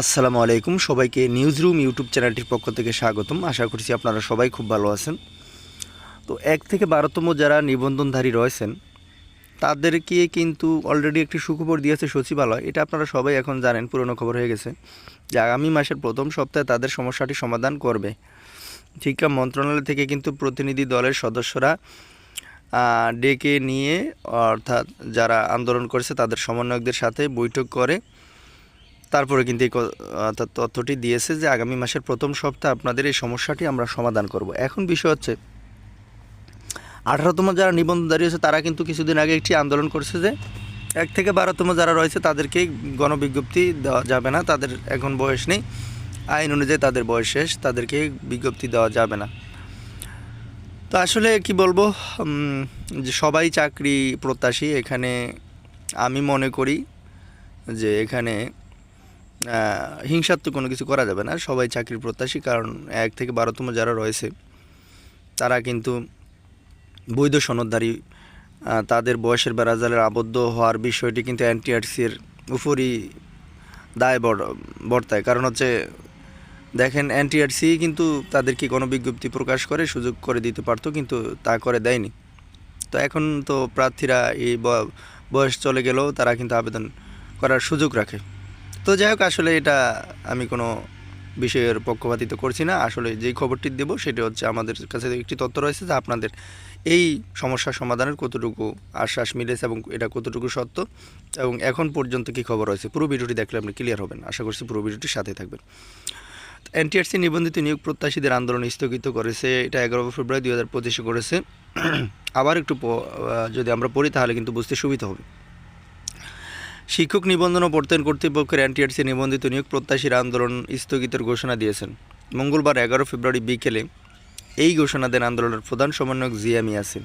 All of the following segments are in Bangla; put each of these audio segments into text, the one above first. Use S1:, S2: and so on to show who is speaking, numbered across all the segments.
S1: আসসালামু আলাইকুম। সবাইকে নিউজ রুম ইউটিউব চ্যানেলটির পক্ষ থেকে স্বাগতম। আশা করছি আপনারা সবাই খুব ভালো আছেন। তো এক থেকে বারোতম যারা নিবন্ধনধারী রয়েছেন, তাদেরকে কিন্তু অলরেডি একটি সুখবর দিয়েছে সচিবালয়। এটা আপনারা সবাই এখন জানেন, পুরনো খবর হয়ে গেছে যে আগামী মাসের প্রথম সপ্তাহে তাদের সমস্যাটি সমাধান করবে। শিক্ষা মন্ত্রণালয় থেকে কিন্তু প্রতিনিধি দলের সদস্যরা ডেকে নিয়ে অর্থাৎ যারা আন্দোলন করেছে তাদের সমন্বয়কদের সাথে বৈঠক করে তারপরে কিন্তু এই তথ্যটি দিয়েছে যে আগামী মাসের প্রথম সপ্তাহে আপনাদের এই সমস্যাটি আমরা সমাধান করব। এখন বিষয় হচ্ছে, আঠারোতম যারা নিবন্ধনধারী আছে তারা কিন্তু কিছুদিন আগে একটি আন্দোলন করছে যে এক থেকে বারোতম যারা রয়েছে, তাদেরকে গণবিজ্ঞপ্তি দেওয়া যাবে না। তাদের এখন বয়স নেই। আইন অনুযায়ী তাদের বয়স শেষ, তাদেরকে বিজ্ঞপ্তি দেওয়া যাবে না। তো আসলে কি বলব যে সবাই চাকরি প্রত্যাশী। এখানে আমি মনে করি যে এখানে হিংসাত্মক কোনো কিছু করা যাবে না। সবাই চাকরির প্রত্যাশী, কারণ এক থেকে বারোতম যারা রয়েছে, তারা কিন্তু বৈধ সনদধারী তাদের বয়সের বেড়াজালের আবদ্ধ হওয়ার বিষয়টি কিন্তু এনটিআরসির উপরই দায় বর্তায়। কারণ হচ্ছে, দেখেন এনটিআরসি কিন্তু তাদেরকে কোনো বিজ্ঞপ্তি প্রকাশ করে, সুযোগ করে দিতে পারতো, কিন্তু তা করে দেয়নি। তো এখন তো প্রার্থীরা এই বয়স চলে গেলেও তারা কিন্তু আবেদন করার সুযোগ রাখে। তো যাই হোক, আসলে এটা আমি কোনো বিষয়ের পক্ষপাতিত্ব করছি না। আসলে যেই খবরটি দেব সেটা হচ্ছে আমাদের কাছে একটি তথ্য রয়েছে যে আপনাদের এই সমস্যার সমাধানের কতটুকু আশ্বাস মিলেছে এবং এটা কতটুকু সত্য এবং এখন পর্যন্ত কি খবর রয়েছে। পুরো ভিডিওটি দেখলে আপনি ক্লিয়ার হবেন। আশা করছি পুরো ভিডিওটির সাথে থাকবেন। এনটিআরসি নিবন্ধিত নিয়োগ প্রত্যাশীদের আন্দোলন স্থগিত করেছে। এটা এগারো ফেব্রুয়ারি দুই হাজার করেছে। আবার একটু যদি আমরা পড়ি তাহলে কিন্তু বুঝতে সুবিধা হবে। শিক্ষক নিবন্ধন ও প্রত্যয়ন কর্তৃপক্ষের এনটিআরসি নিবন্ধিত নিয়োগ প্রত্যাশীর আন্দোলন স্থগিতের ঘোষণা দিয়েছেন। মঙ্গলবার এগারো ফেব্রুয়ারি বিকেলে এই ঘোষণা দেন আন্দোলনের প্রধান সমন্বয়ক জিয়া মিয়াসিন।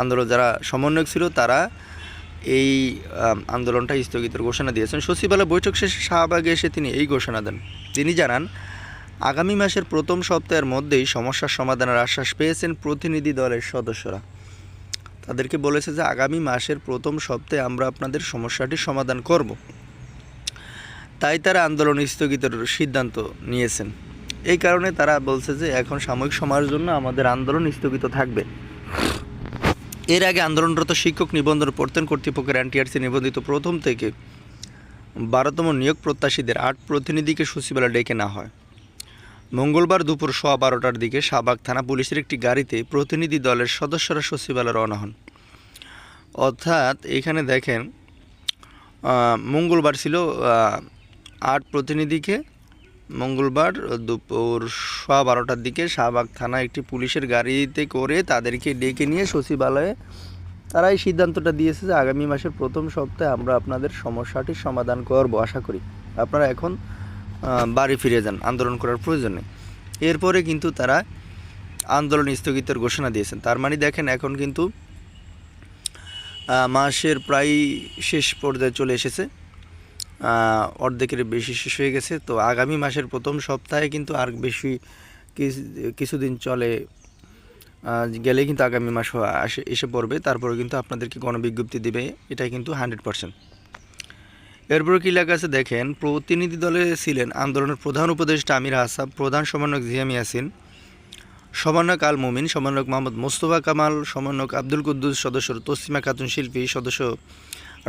S1: আন্দোলন যারা সমন্বয়ক ছিল, তারা এই আন্দোলনটা স্থগিতের ঘোষণা দিয়েছেন। সচিবালয় বৈঠক শেষে শাহবাগে এসে তিনি এই ঘোষণা দেন। তিনি জানান, আগামী মাসের প্রথম সপ্তাহের মধ্যেই সমস্যার সমাধানের আশ্বাস পেয়েছেন প্রতিনিধি দলের সদস্যরা। তাদেরকে বলেছে যে আগামী মাসের প্রথম সপ্তাহে আমরা আপনাদের সমস্যাটি সমাধান করব। তাই তারা আন্দোলন স্থগিতের সিদ্ধান্ত নিয়েছেন। এই কারণে তারা বলছে যে এখন সাময়িক সময়ের জন্য আমাদের আন্দোলন স্থগিত থাকবে। এর আগে আন্দোলনরত শিক্ষক নিবন্ধন প্রত্যয়ন কর্তৃপক্ষের এনটিআরসি নিবন্ধিত প্রথম থেকে বারোতম নিয়োগ প্রত্যাশীদের আট প্রতিনিধিকে সচিবালয় ডেকে না হয়। মঙ্গলবার দুপুর সোয়া বারোটার দিকে শাহবাগ থানা পুলিশের একটি গাড়িতে প্রতিনিধি দলের সদস্যরা সচিবালয়ে রওনা হন। অর্থাৎ এখানে দেখেন মঙ্গলবার ছিল আট প্রতিনিধিকে মঙ্গলবার দুপুর সোয়া বারোটার দিকে শাহবাগ থানা একটি পুলিশের গাড়িতে করে তাদেরকে ডেকে নিয়ে সচিবালয়ে তারা এই সিদ্ধান্তটা দিয়েছে যে আগামী মাসের প্রথম সপ্তাহে আমরা আপনাদের সমস্যাটির সমাধান করব। আশা করি। আপনারা এখন বাড়ি ফিরে যান, আন্দোলন করার প্রয়োজন নেই। এরপরে কিন্তু তারা আন্দোলন স্থগিতের ঘোষণা দিয়েছেন। তার মানে দেখেন, এখন কিন্তু মাসের প্রায় শেষ পর্যায়ে চলে এসেছে। অর্ধেকের বেশি শেষ হয়ে গেছে। তো আগামী মাসের প্রথম সপ্তাহে কিন্তু আর বেশি কিছুদিন চলে গেলে কিন্তু আগামী মাস এসে পড়বে। তারপরে কিন্তু আপনাদেরকে গণবিজ্ঞপ্তি দেবে এটা কিন্তু হান্ড্রেড পার্সেন্ট। এরপরে কী লেখা আছে? দেখেন, প্রতিনিধি দলে ছিলেন আন্দোলনের প্রধান উপদেষ্টা আমির হাসাব প্রধান সমন্বয়ক জিয়াম ইয়াসিন সমন্বয়ক আল মুমিন সমন্বয়ক মোহাম্মদ মোস্তফা কামাল, সমন্বয়ক আব্দুল কুদ্দুস, সদস্য তসলিমা খাতুন শিল্পী, সদস্য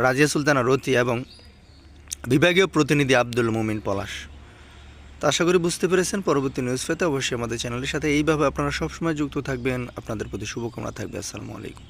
S1: রাজিয়া সুলতানা রতি এবং বিভাগীয় প্রতিনিধি আব্দুল মুমিন পলাশ। তো আশা করি বুঝতে পেরেছেন, পরবর্তী নিউজ পেতে অবশ্যই আমাদের চ্যানেলের সাথে এইভাবে আপনারা সবসময় যুক্ত থাকবেন। আপনাদের প্রতি শুভকামনা থাকবে। আসসালামু আলাইকুম।